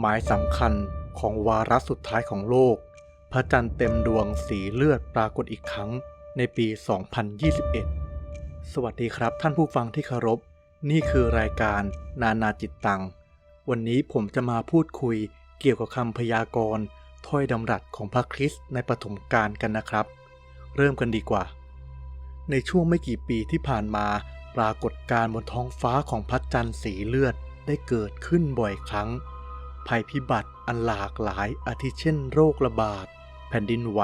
หมายสำคัญของวาระสุดท้ายของโลก พระจันทร์เต็มดวงสีเลือดปรากฏอีกครั้งในปี 2021 สวัสดีครับท่านผู้ฟังที่เคารพ นี่คือรายการนานาจิตตัง วันนี้ผมจะมาพูดคุยเกี่ยวกับคำพยากรณ์ถ้อยดำรัสของพระคริสต์ในปฐมกาลกันนะครับ เริ่มกันดีกว่า ในช่วงไม่กี่ปีที่ผ่านมาปรากฏการบนท้องฟ้าของพระจันทร์สีเลือดได้เกิดขึ้นบ่อยครั้ง ภัยพิบัติอันหลากหลายอาทิเช่นโรคระบาด แผ่นดินไหว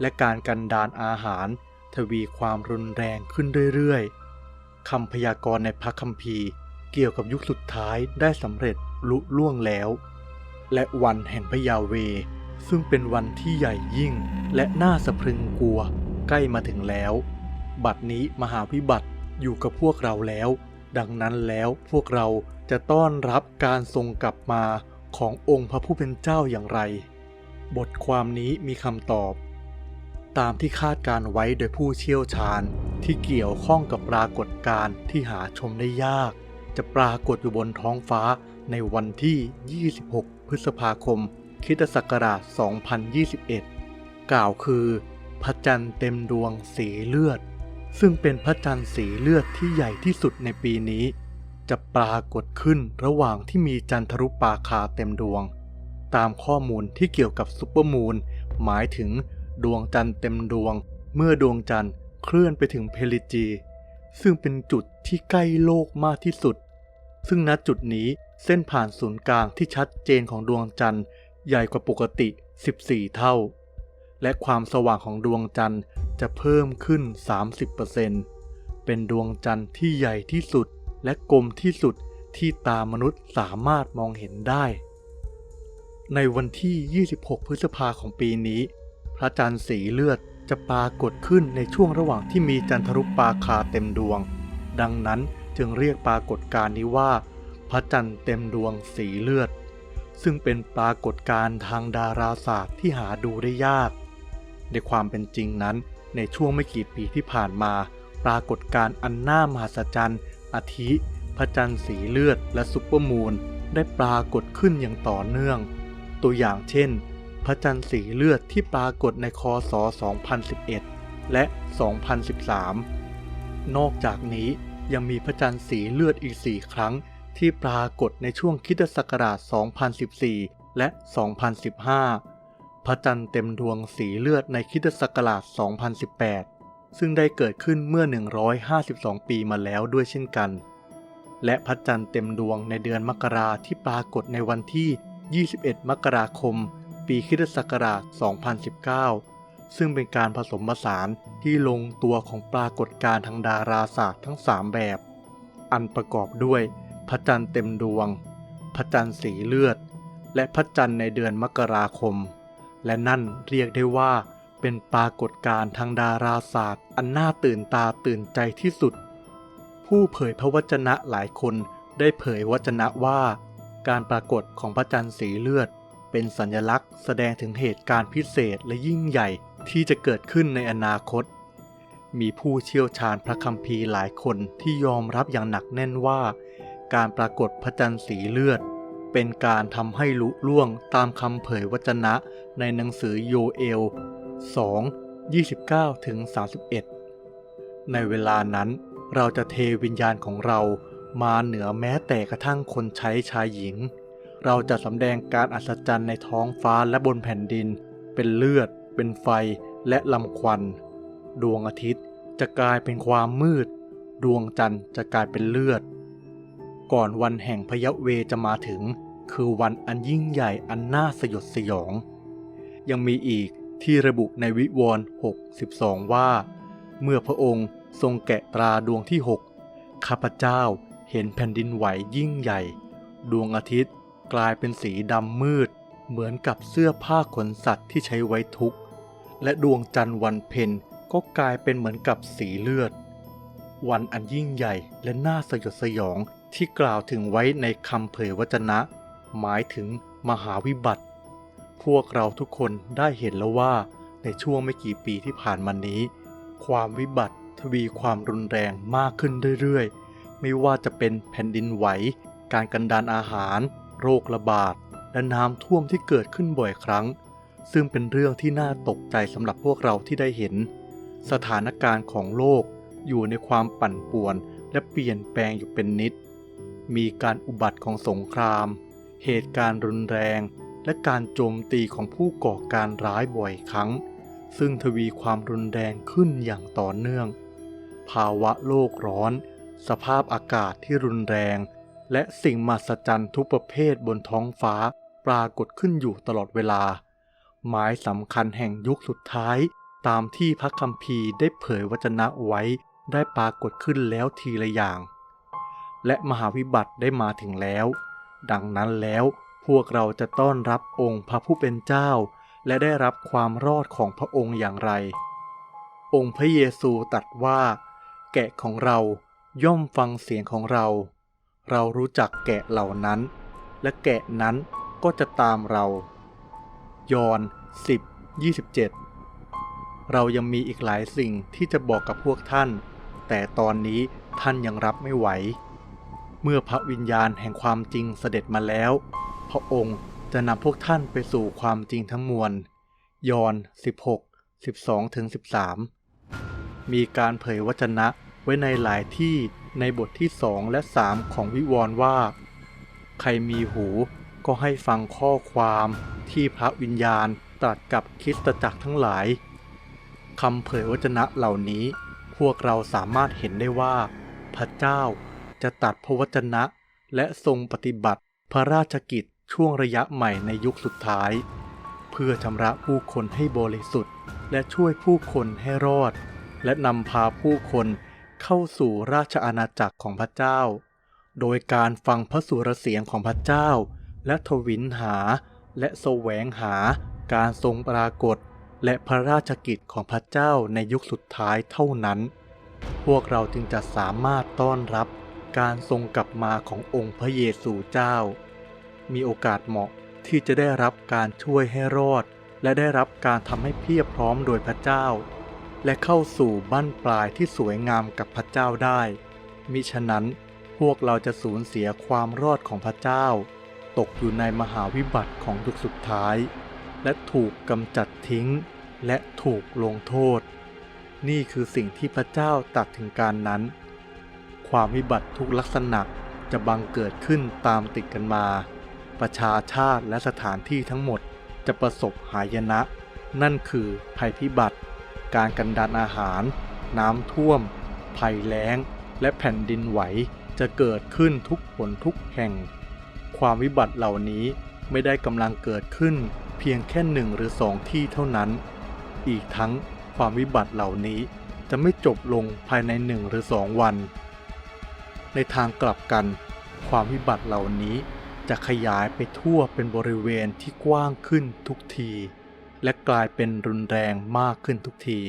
และการกันดานอาหาร ทวีความรุนแรงขึ้นเรื่อยๆคำพยากรณ์ในพระคัมภีร์ เกี่ยวกับยุคสุดท้ายได้สำเร็จลุล่วงแล้ว และวันแห่งพยาเว ซึ่งเป็นวันที่ใหญ่ยิ่ง และน่าสะพรึงกลัวใกล้มาถึงแล้ว บัดนี้มหาวิบัติอยู่กับพวกเราแล้ว ดังนั้นแล้วพวกเราจะต้อนรับการทรงกลับมา ขององค์พระผู้เป็นเจ้าอย่างไร บทความนี้มีคำตอบ ตามที่คาดการไว้โดยผู้เชี่ยวชาญที่เกี่ยวข้องกับปรากฏการณ์ที่หาชมได้ยาก จะปรากฏอยู่บนท้องฟ้าในวันที่ 26 พฤษภาคมคิตศักราช 2021 กล่าวคือ พระจันทร์เต็มดวงสีเลือด ซึ่งเป็นพระจันทร์สีเลือดที่ใหญ่ที่สุดในปีนี้ จะปรากฏขึ้นระหว่างที่มีจันทรุปราคาเต็มดวง ตามข้อมูลที่เกี่ยวกับซุปเปอร์มูนหมายถึงดวงจันทร์เต็มดวง เมื่อดวงจันทร์เคลื่อนไปถึงเพลิจี ซึ่งเป็นจุดที่ใกล้โลกมากที่สุด ซึ่งณจุดนี้เส้นผ่านศูนย์กลางที่ชัดเจนของดวงจันทร์ใหญ่กว่าปกติ 14 เท่า และความสว่างของดวงจันทร์จะเพิ่มขึ้น 30%เป็นดวงจันทร์ที่ใหญ่ที่สุด และกลมที่สุดที่ตามนุษย์สามารถมองเห็นได้ ในวันที่ 26 พฤษภาของปีนี้ พระจันทร์สีเลือดจะปรากฏขึ้นในช่วงระหว่างที่มีจันทรุปราคาเต็มดวง ดังนั้นจึงเรียกปรากฏการณ์นี้ว่า พระจันทร์เต็มดวงสีเลือด ซึ่งเป็นปรากฏการณ์ทางดาราศาสตร์ที่หาดูได้ยาก ในความเป็นจริงนั้น ในช่วงไม่กี่ปีที่ผ่านมา ปรากฏการณ์อันน่ามหัศจรรย์ อาทิ พระจันทร์สีเลือดและซุปเปอร์มูนได้ปรากฏขึ้นอย่างต่อเนื่อง ตัวอย่างเช่น พระจันทร์สีเลือดที่ปรากฏในคศ 2011 และ 2013 นอกจากนี้ยังมีพระจันทร์สีเลือดอีก 4 ครั้ง ที่ปรากฏในช่วงคริสตศักราช 2014 และ 2015 พระจันทร์เต็มดวงสีเลือดในคริสตศักราช 2018 ซึ่งได้เกิดขึ้นเมื่อ 152 ปีมาแล้วด้วยเช่นกัน และพระจันทร์เต็มดวงในเดือนมกราที่ปรากฏในวันที่ 21 มกราคม ปีคริสตศักราช2019 ซึ่งเป็นการผสมผสานที่ลงตัวของปรากฏการณ์ทางดาราศาสตร์ทั้ง 3 แบบ อันประกอบด้วย พระจันทร์เต็มดวง พระจันทร์สีเลือด และพระจันทร์ในเดือนมกราคม และนั่นเรียกได้ว่า เป็นปรากฏการณ์ทางดาราศาสตร์ อันน่าตื่นตาตื่นใจที่สุด ผู้เผยพระวจนะหลายคนได้เผยวจนะว่า การปรากฏของพระจันทร์สีเลือด เป็นสัญลักษณ์แสดงถึงเหตุการณ์พิเศษและยิ่งใหญ่ที่จะเกิดขึ้นในอนาคต มีผู้เชี่ยวชาญพระคัมภีร์หลายคนที่ยอมรับอย่างหนักแน่นว่า การปรากฏพระจันทร์สีเลือด เป็นการทำให้ลุล่วงตามคำเผยวจนะในหนังสือโยเอล 2 29ถึง31 ในเวลานั้น เราจะเทวิญญาณของเรามาเหนือแม้แต่กระทั่งคนใช้ชายหญิง เราจะสำแดงการอัศจรรย์ในท้องฟ้าและบนแผ่นดิน เป็นเลือด เป็นไฟและลำควัน ดวงอาทิตย์จะกลายเป็นความมืด ดวงจันทร์จะกลายเป็นเลือด ก่อนวันแห่งพยเวจะมาถึง คือวันอันยิ่งใหญ่อันน่าสยดสยอง ยังมีอีก ที่ระบุในวิวรณ์6 12 ว่า เมื่อพระองค์ทรงแกะตราดวงที่ 6 ข้าพเจ้าเห็นแผ่นดินไหวยิ่งใหญ่ ดวงอาทิตย์กลายเป็นสีดำมืด เหมือนกับเสื้อผ้าขนสัตว์ที่ใช้ไว้ทุกข์ และดวงจันทร์วันเพ็ญก็กลายเป็นเหมือนกับสีเลือด วันอันยิ่งใหญ่และน่าสยดสยองที่กล่าวถึงไว้ในคำเผยวจนะ หมายถึงมหาวิบัติ พวกเราทุกคนได้เห็นแล้วว่า ในช่วงไม่กี่ปีที่ผ่านมานี้ ความวิบัติทวีความรุนแรงมากขึ้นเรื่อยๆ ไม่ว่าจะเป็นแผ่นดินไหว การกันดานอาหาร โรคระบาด และน้ำท่วมที่เกิดขึ้นบ่อยครั้ง ซึ่งเป็นเรื่องที่น่าตกใจสำหรับพวกเราที่ได้เห็น สถานการณ์ของโลกอยู่ในความปั่นป่วน และเปลี่ยนแปลงอยู่เป็นนิด มีการอุบัติของสงคราม เหตุการณ์รุนแรง และการโจมตีของผู้ก่อการร้ายบ่อยครั้ง ซึ่งทวีความรุนแรงขึ้นอย่างต่อเนื่อง ภาวะโลกร้อน สภาพอากาศที่รุนแรง และสิ่งมหัศจรรย์ทุกประเภทบนท้องฟ้าปรากฏขึ้นอยู่ตลอดเวลา หมายสำคัญแห่งยุคสุดท้ายตามที่พระคัมภีร์ได้เผยวจนะไว้ได้ปรากฏขึ้นแล้วทีละอย่าง และมหาวิบัติได้มาถึงแล้ว ดังนั้นแล้ว พวกเราจะต้อนรับองค์พระผู้เป็นเจ้า และได้รับความรอดของพระองค์อย่างไร องค์พระเยซูตรัสว่า แกะของเราย่อมฟังเสียงของเรา เรารู้จักแกะเหล่านั้น และแกะนั้นก็จะตามเรา ยอห์น10 27 เรายังมีอีกหลายสิ่งที่จะบอกกับพวกท่าน แต่ตอนนี้ท่านยังรับไม่ไหว เมื่อพระวิญญาณแห่งความจริงเสด็จมาแล้ว ระองค์จะนำพวกท่านไปสู่ความจริงทั้งมวล ยอห์น16 12ถึง13 มีการเผยวจนะไว้ในหลายที่ในบทที่สองและสามของวิวรณ์ว่า ใครมีหูก็ให้ฟังข้อความที่พระวิญญาณตรัสกับคริสตจักรทั้งหลายคำเผยวจนะเหล่านี้ พวกเราสามารถเห็นได้ว่า พระเจ้าจะตัดพระวจนะและทรงปฏิบัติพระราชกิจ ช่วงระยะใหม่ในยุคสุดท้าย เพื่อชำระผู้คนให้บริสุทธิ์ และช่วยผู้คนให้รอด และนำพาผู้คนเข้าสู่ราชอาณาจักรของพระเจ้า โดยการฟังพระสุรเสียงของพระเจ้า และทวินหาและแสวงหาการทรงปรากฏ และพระราชกิจของพระเจ้าในยุคสุดท้ายเท่านั้น พวกเราจึงจะสามารถต้อนรับการทรงกลับมาขององค์พระเยซูเจ้า มีโอกาสเหมาะที่จะได้รับการช่วยให้รอด และได้รับการทำให้เพียบพร้อมโดยพระเจ้า และเข้าสู่บั้นปลายที่สวยงามกับพระเจ้าได้ มิฉะนั้นพวกเราจะสูญเสียความรอดของพระเจ้า ตกอยู่ในมหาวิบัติของยุคสุดท้าย และถูกกำจัดทิ้ง และถูกลงโทษ นี่คือสิ่งที่พระเจ้าตัดถึงการนั้น ความวิบัติทุกลักษณะจะบังเกิดขึ้นตามติดกันมา ประชาชาติและสถานที่ทั้งหมดจะประสบหายนะ นั่นคือภัยพิบัติ การกันดานอาหาร น้ำท่วม ภัยแล้ง และแผ่นดินไหวจะเกิดขึ้นทุกผลทุกแห่ง ความวิบัติเหล่านี้ไม่ได้กำลังเกิดขึ้นเพียงแค่หนึ่งหรือสองที่เท่านั้น อีกทั้งความวิบัติเหล่านี้จะไม่จบลงภายในหนึ่งหรือสองวัน ในทางกลับกัน ความวิบัติเหล่านี้ จะขยายไปทั่วเป็นบริเวณที่กว้างขึ้นทุกที และกลายเป็นรุนแรงมากขึ้นทุกที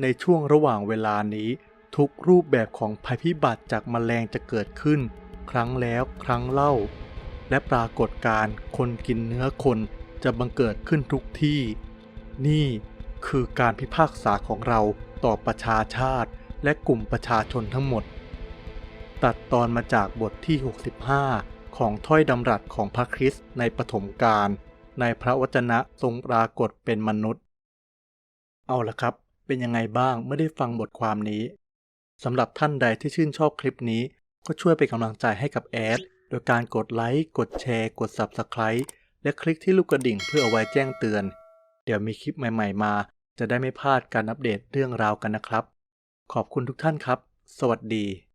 ในช่วงระหว่างเวลานี้ทุกรูปแบบของภัยพิบัติจากแมลงจะเกิดขึ้น ครั้งแล้วครั้งเล่า และปรากฏการคนกินเนื้อคนจะบังเกิดขึ้นทุกที่ นี่คือการพิพากษาของเราต่อประชาชาติและกลุ่มประชาชนทั้งหมด ตัดตอนมาจากบทที่ 65 ของถ้อยดำรัสของพระคริสต์ในปฐมกาลในพระวจนะทรงปรากฏเป็นมนุษย์ เอาละครับ เป็นยังไงบ้างเมื่อได้ฟังบทความนี้สำหรับท่านใดที่ชื่นชอบคลิปนี้ ก็ช่วยเป็นกำลังใจให้กับแอด โดยการกดไลค์ กดแชร์ กด Subscribe และคลิกที่ลูกกระดิ่งเพื่อเอาไว้แจ้งเตือน เดี๋ยวมีคลิปใหม่ๆ มา จะได้ไม่พลาดการอัปเดตเรื่องราวกันนะครับ ขอบคุณทุกท่านครับ สวัสดี